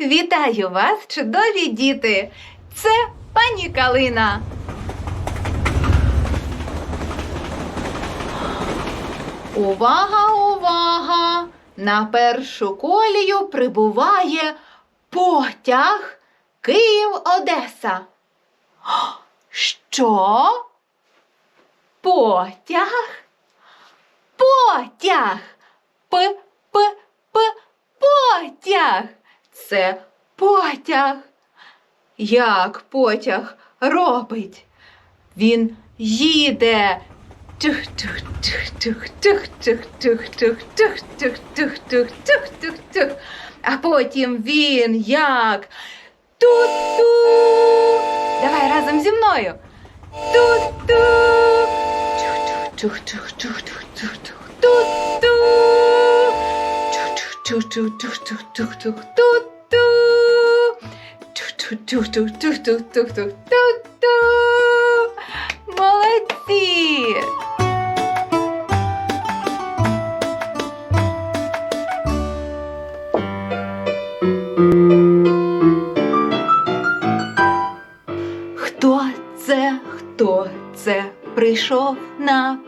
Вітаю вас, чудові діти! Це пані Калина. Увага, увага! На першу колію прибуває потяг Київ-Одеса. Що? Потяг? Потяг. П, п, п, потяг. Це потяг. Як потяг робить? Він їде. А потім він як ту-ту. Давай разом зі мною. Ту-ту. Ту-ту. Молодці! Хто це? Хто це прийшов на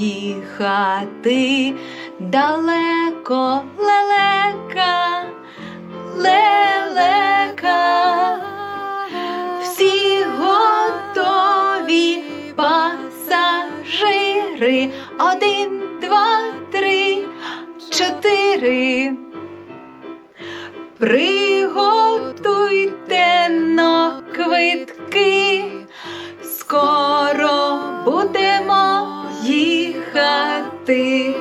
їхати далеко лелека, лелека. Всі готові пасажири. Один, два, три, чотири. Приготуйте но квитки. Скоро будемо їхати.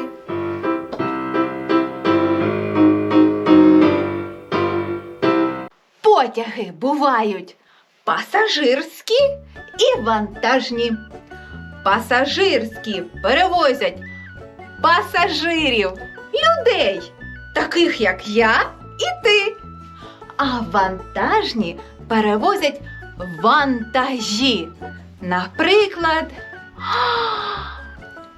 Потяги бувають пасажирські і вантажні. Пасажирські перевозять пасажирів, людей, таких як я і ти. А вантажні перевозять вантажі. Наприклад,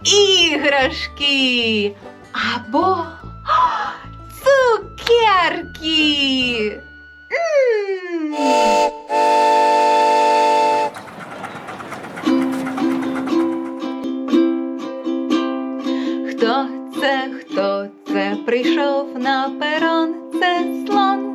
іграшки або цукерки. Хто це, хто це прийшов на перон? Це слон,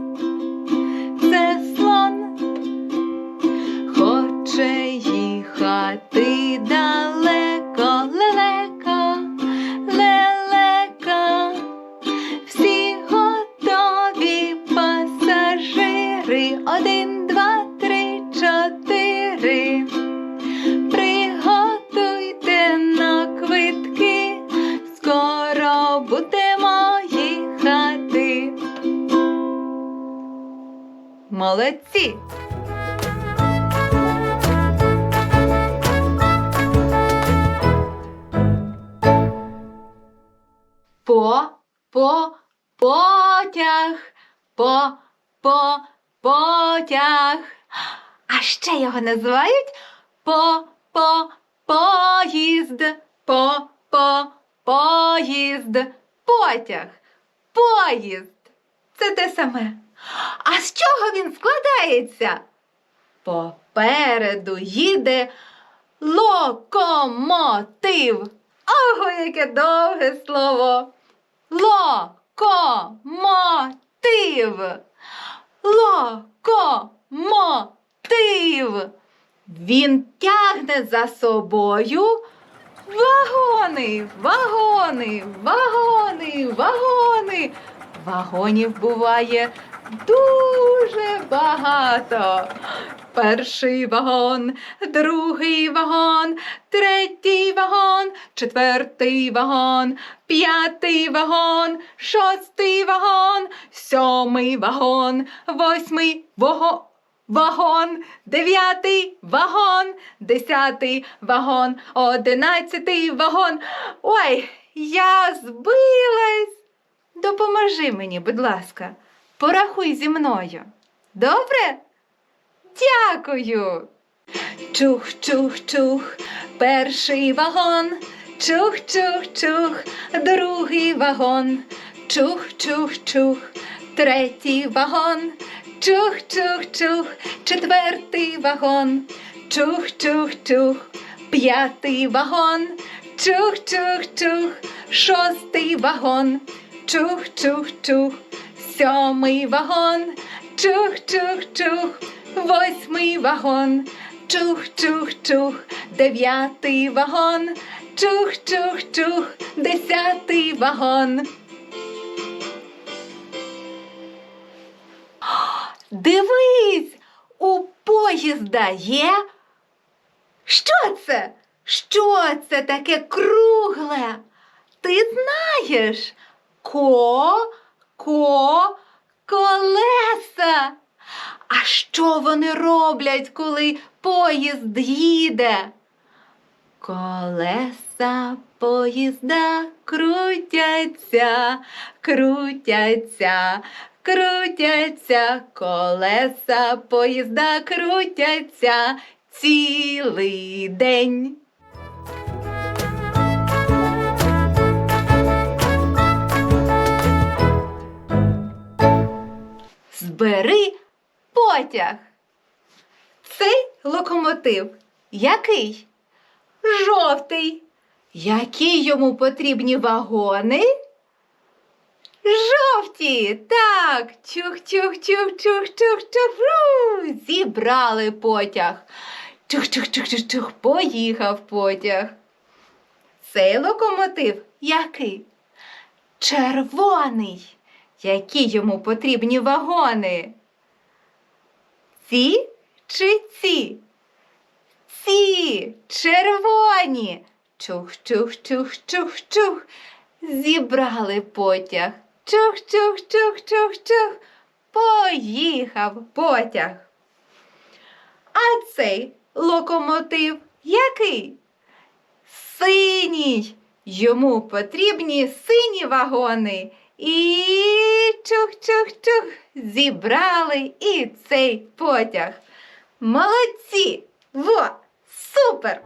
ще його називають по, по, поїзд, по, по, поїзд, потяг, поїзд. Це те саме. А з чого він складається? Попереду їде локомотив. Ого, яке довге слово. Локомотив. Локомотив. Він тягне за собою вагони, вагони, вагони, вагони. Вагонів буває дуже багато. Перший вагон, другий вагон, третій вагон, четвертий вагон, п'ятий вагон, шостий вагон, сьомий вагон, восьмий вого... вагон, дев'ятий вагон, десятий вагон, одинадцятий вагон. Ой, я збилась. Допоможи мені, будь ласка, порахуй зі мною. Добре? Дякую. Чух-чух-чух, перший вагон. Чух-чух-чух, другий вагон. Чух-чух-чух, третій вагон. Чух-чух-чух, четвертий вагон. Чух-чух-чух, п'ятий вагон. Чух-чух-чух, шостий вагон. Чух-чух-чух, сьомий вагон. Чух-чух-чух, восьмий вагон. Чух-чух-чух, дев'ятий вагон. Чух-чух-чух, десятий вагон. Дивись, у поїзда є. Що це? Що це таке кругле? Ти знаєш? Ко, ко, колеса. А що вони роблять, коли поїзд їде? Колеса поїзда крутяться, крутяться, крутяться, колеса поїзда крутяться цілий день. Збери потяг. Цей локомотив який? Жовтий. Які йому потрібні вагони? Жовті. Так. Чух-чух-чух-чух-чух-чух. Зібрали потяг. Чух-чух-чух-чух-чух. Поїхав потяг. Цей локомотив який? Червоний. Які йому потрібні вагони? Ці чи ці? Ці червоні. Чух-чух-чух-чух-чух. Зібрали потяг. Чух-чух-чух-чух-чух. Поїхав потяг. А цей локомотив який? Синій. Йому потрібні сині вагони. І чух-чух-чух. Зібрали і цей потяг. Молодці! Во! Супер!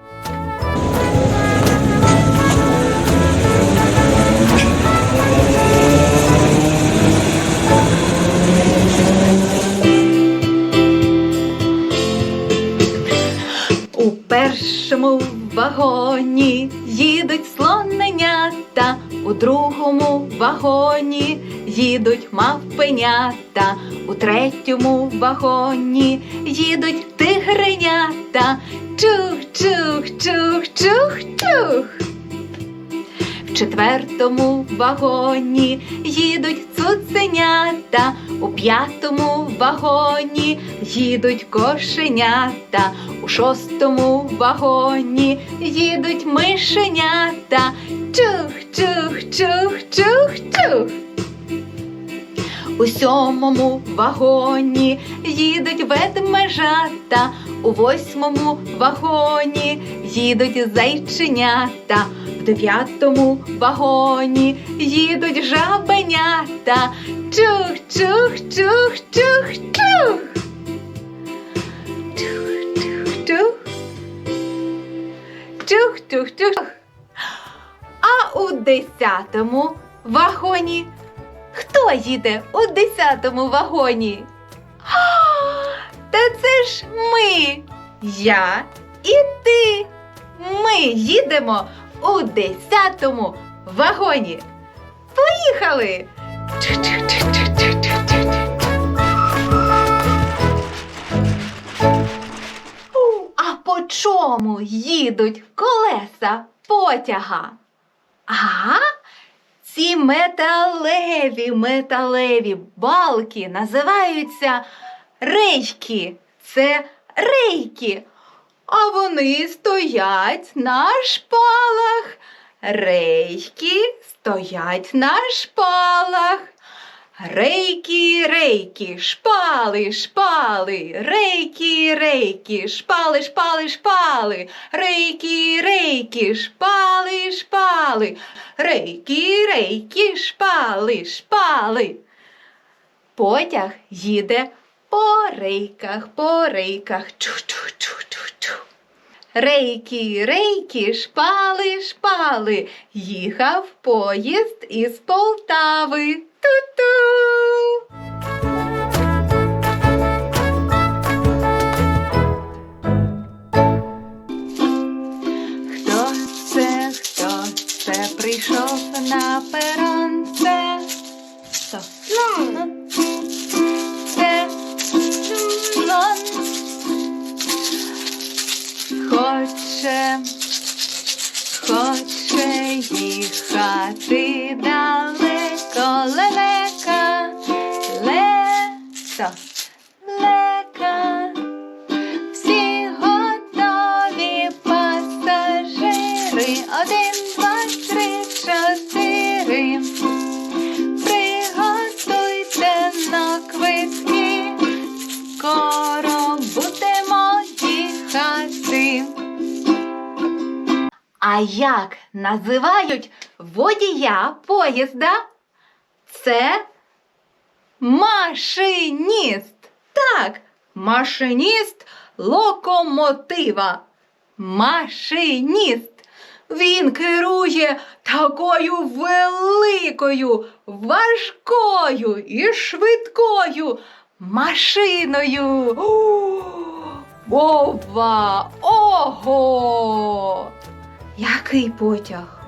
У першому вагоні їдуть слоненята, у другому вагоні їдуть мавпенята, у третьому вагоні їдуть тигренята. Чух, чух, чух, чух, чух. В четвертому вагоні. Їдуть цуценята, у п'ятому вагоні. Їдуть кошенята, у шостому вагоні. Їдуть мишенята. Чух, чух, чух, чух, чух. У сьомому вагоні їдуть ведмежата, у восьмому вагоні їдуть зайченята, в дев'ятому вагоні їдуть жабенята. Чух, чух, чух, чух, чух. Чух, чух, чух. Чух, чух, чух. А у десятому вагоні Хто їде у десятому вагоні? Та це ж ми, я і ти. Ми їдемо у десятому вагоні. Поїхали! А по чому їдуть колеса потяга? А? Ці металеві, металеві балки називаються рейки. Це рейки. А вони стоять на шпалах. Рейки стоять на шпалах. Рейки, рейки, шпали, шпали, рейки, рейки, шпали, шпали, шпали, рейки, рейки, шпали, шпали, рейки, рейки, шпали, шпали. Потяг їде по рейках, по рейках. Чу-чу-чу-чу-чу. Рейки, рейки, шпали, шпали. Їхав поїзд із Полтави. Ту-ту. Хто це, хто це прийшов на перон? Це хто? Це слон. Хоче, хоче їхати далеко, лелека, лето, лека. Як називають водія поїзда? Це машиніст. Так, машиніст локомотива. Машиніст. Він керує такою великою, важкою і швидкою машиною. Ова! Ого! Який потяг?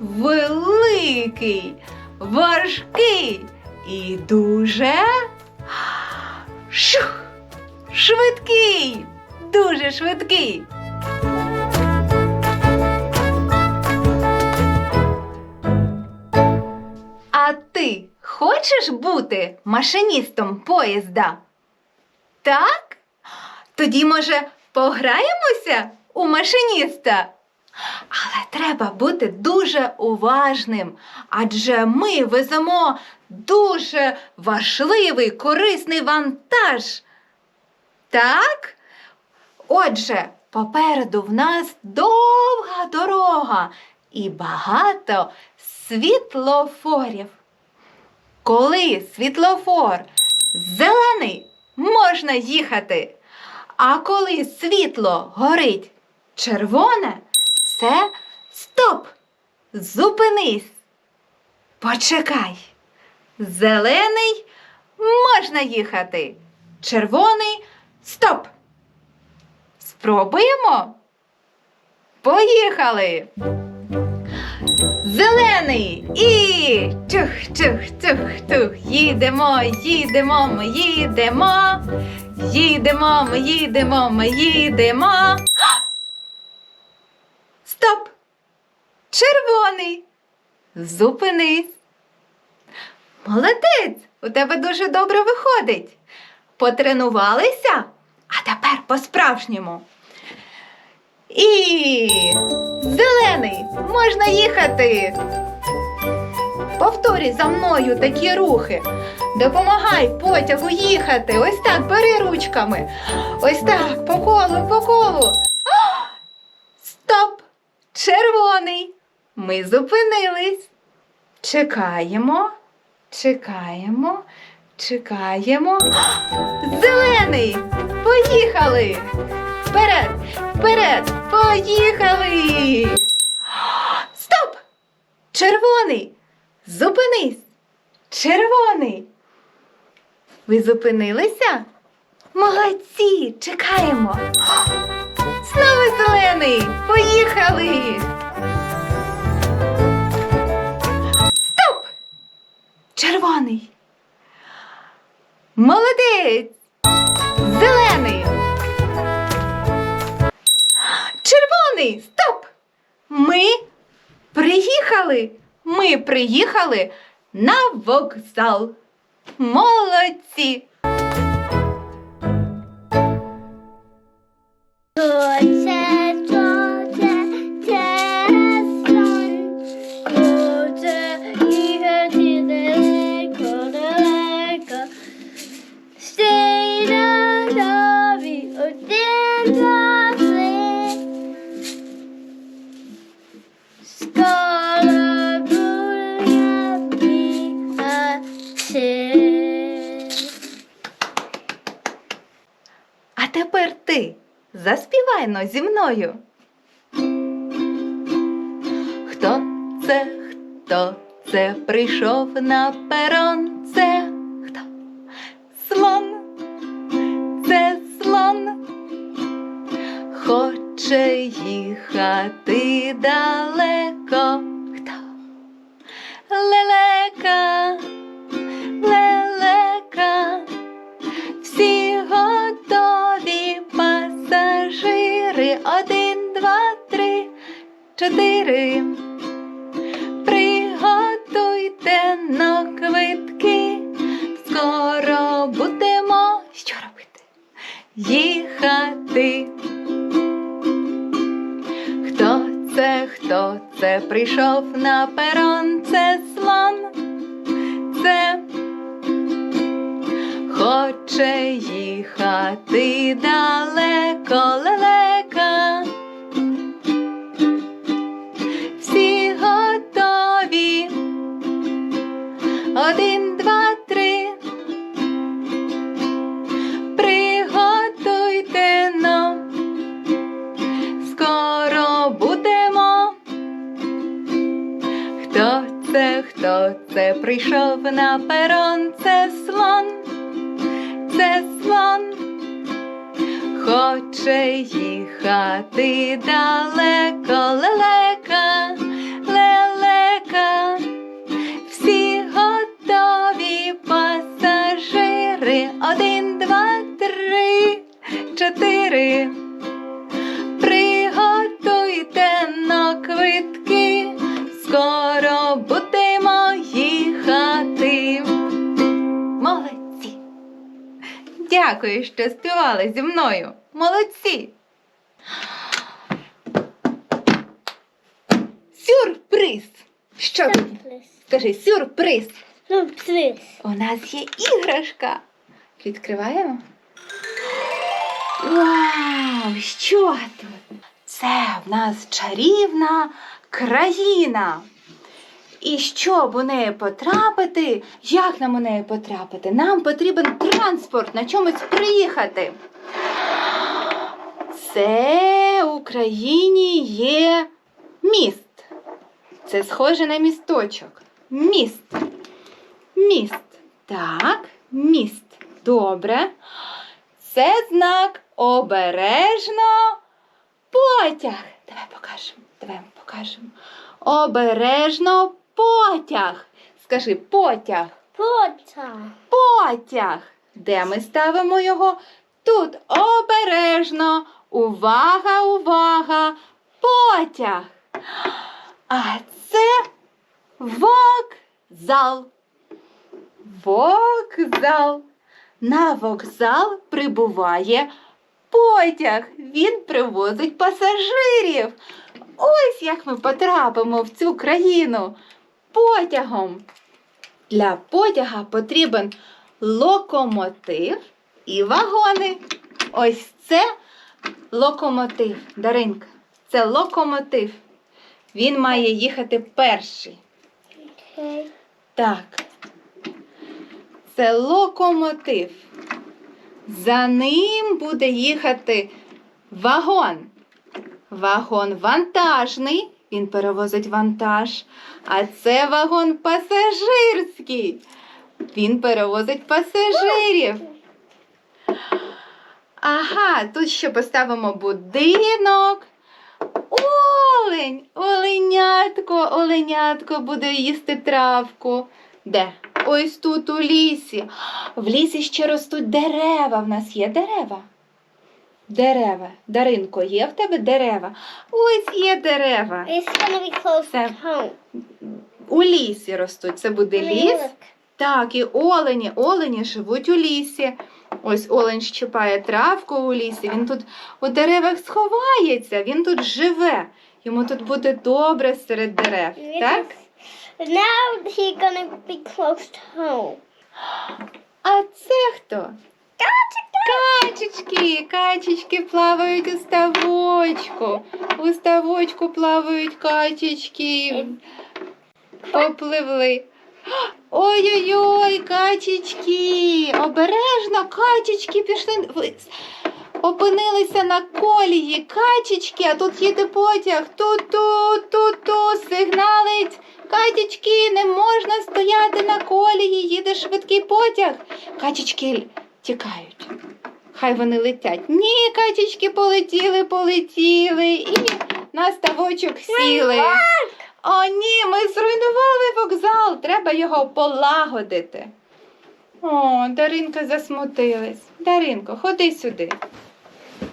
Великий, важкий і дуже шух, швидкий, дуже швидкий. А ти хочеш бути машиністом поїзда? Так? Тоді, може, пограємося у машиніста? Але треба бути дуже уважним, адже ми веземо дуже важливий, корисний вантаж. Так? Отже, попереду в нас довга дорога і багато світлофорів. Коли світлофор зелений, можна їхати. А коли світло горить червоне, це стоп. Зупинись. Почекай. Зелений можна їхати. Червоний стоп. Спробуємо. Поїхали. Зелений і чух, чух, чух, тух. Їдемо, їдемо, ми їдемо. Їдемо, ми їдемо, ми їдемо. Стоп! Червоний. Зупинись. Молодець! У тебе дуже добре виходить. Потренувалися? А тепер по-справжньому. І зелений, можна їхати. Повторюй за мною такі рухи. Допомагай потягу їхати. Ось так, бери ручками. Ось так, по колу, по колу. Стоп! Червоний. Ми зупинились. Чекаємо, чекаємо, чекаємо. Зелений! Поїхали! Вперед! Вперед! Поїхали! Стоп! Червоний! Зупинись! Червоний! Ви зупинилися? Молодці! Чекаємо! Знову зелений! Поїхали! Стоп! Червоний! Молодець! Зелений! Червоний! Стоп! Ми приїхали! Ми приїхали на вокзал. Молодці! Заспівайно зі мною. Хто це, хто це прийшов на перон? Це хто? Слон, це слон. Хоче їхати далеко. Хто? Лелека. Пасажири. Один, два, три, чотири. Приготуйте на квитки. Скоро будемо що робити? Їхати. Хто це, хто це прийшов на перон? Це слон. Це Хоче їхати далеко лелека. Хто це прийшов на перон? Це слон це слон, хоче їхати далеко, лелека, лелека, всі готові пасажири. Один, два, три, чотири. Дякую, що співали зі мною. Молодці. Сюрприз. Що тут? Скажи, сюрприз. Плюс. У нас є іграшка. Відкриваємо. Вау! Що тут? Це в нас чарівна країна. І щоб у неї потрапити, як нам у неї потрапити? Нам потрібен транспорт, на чомусь приїхати. Це в Україні є міст. Це схоже на місточок. Міст. Міст. Так, міст. Добре. Це знак обережно потяг. Давай покажемо. Давай покажемо. Обережно потяг. Скажи потяг. Пота. Потяг. Де ми ставимо його? Тут обережно. Увага, увага. Потяг. А це вокзал. Вокзал. На вокзал прибуває потяг. Він привозить пасажирів. Ось як ми потрапимо в цю країну потягом. Для потяга потрібен локомотив і вагони. Ось це локомотив. Даринка, це локомотив. Він має їхати перший. Так. Це локомотив. За ним буде їхати вагон. Вагон вантажний, він перевозить вантаж. А це вагон пасажирський. Він перевозить пасажирів. Ага, тут ще поставимо будинок. Олень, оленятко, оленятко буде їсти травку. Де? Ось тут у лісі. В лісі ще ростуть дерева. В нас є дерева. Дерева. Даринко, є в тебе дерева? Ось є дерева. It's gonna be close Це- to home. У лісі ростуть. Це буде ліс. Look. Так, і олені, олені живуть у лісі. Ось олень щипає травку у лісі. Він тут у деревах сховається, він тут живе. Йому тут буде добре серед дерев. Так? Now he's gonna be close to home. А це хто? Качечки, качечки плавають у ставочку. У ставочку плавають качечки. Попливли. Ой-ой-ой, качечки! Обережно, качечки пішли. Опинилися на колії качечки, а тут їде потяг. Ту-ту, ту-ту, сигналить. Качечки, не можна стояти на колії, їде швидкий потяг. Качечки тікають. Хай вони летять. Ні, качечки полетіли, полетіли і на ставочок сіли. О, ні, ми зруйнували вокзал. Треба його полагодити. О, Даринка засмутилась. Даринко, ходи сюди.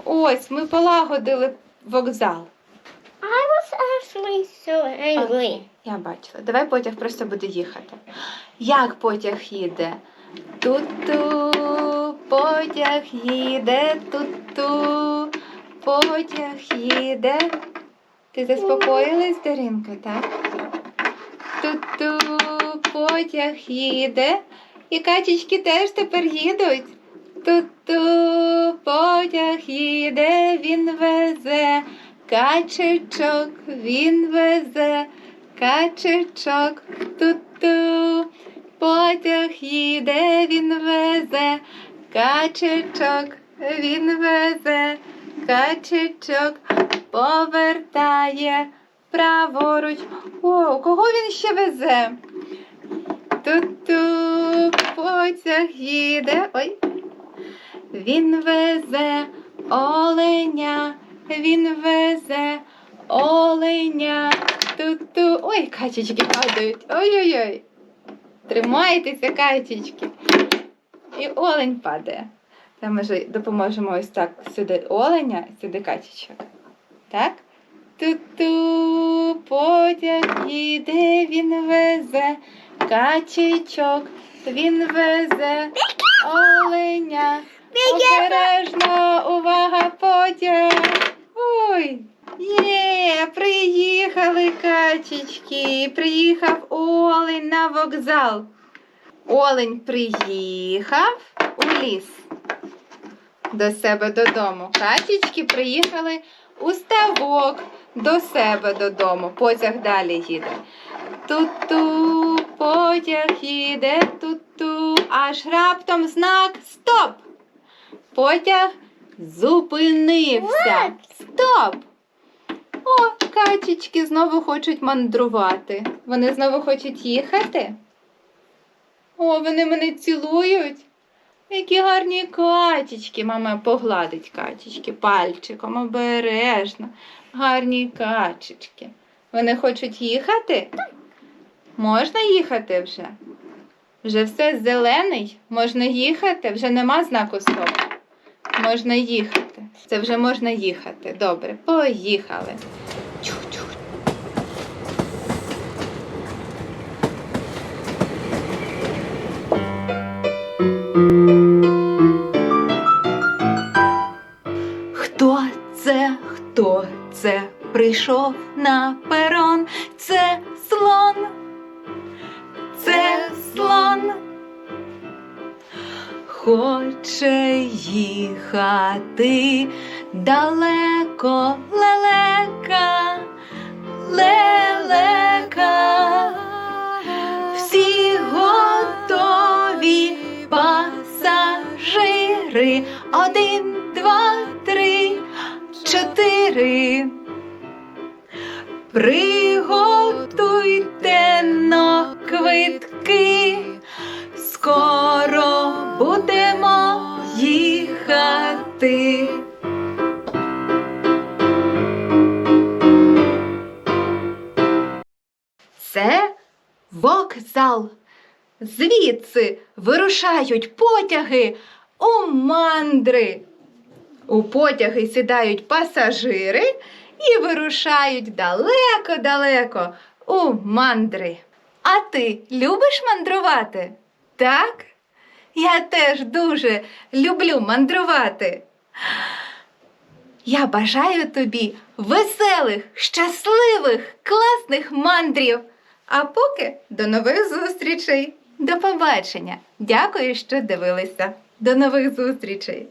Ось, ми полагодили вокзал. I was actually so angry. Я бачила. Давай потяг просто буде їхати. Як потяг їде? Ту-ту, потяг їде, ту-ту, потяг їде. Ти заспокоїлась, Даринка, так? Ту-ту, потяг їде. І качечки теж тепер їдуть. Ту-ту, потяг їде, він везе. Качечок він везе, качечок ту-ту, потяг їде, він везе, качечок він везе, качечок повертає праворуч. О, кого він ще везе? Ту-ту, потяг їде. Ой. Він везе оленя, він везе оленя. Ту-ту. Ой, качечки падають. Ой-ой-ой. Тримайтеся, качечки. І олень падає. Та може допоможемо ось так сюди оленя, сюди качечок. Так? Ту-ту, потяг їде, він везе, качечок, він везе, оленя. Обережно, увага, потяг. Ой. Є, приїхали качечки. Приїхав олень на вокзал. Олень приїхав у ліс до себе додому. Качечки приїхали у ставок до себе додому. Потяг далі їде. Ту-ту, потяг їде, ту-ту, аж раптом знак Стоп! Потяг зупинився. Стоп! Качечки знову хочуть мандрувати. Вони знову хочуть їхати. О, вони мене цілують. Які гарні качечки. Мама погладить качечки пальчиком обережно. Гарні качечки. Вони хочуть їхати? Можна їхати вже? Вже все зелений, можна їхати, вже нема знаку стоп. Можна їхати. Це вже можна їхати. Добре, поїхали. Хто це? Хто це прийшов на перон? Це слон. Це слон. Хоче їхати далеко лелека, лелека. Всі готові пасажири. Один, чотири. Приготуйте но квитки. Скоро будемо їхати. Це вокзал. Звідси вирушають потяги у мандри. У потяги сідають пасажири і вирушають далеко-далеко у мандри. А ти любиш мандрувати? Так? Я теж дуже люблю мандрувати. Я бажаю тобі веселих, щасливих, класних мандрів. А поки до нових зустрічей. До побачення. Дякую, що дивилися. До нових зустрічей.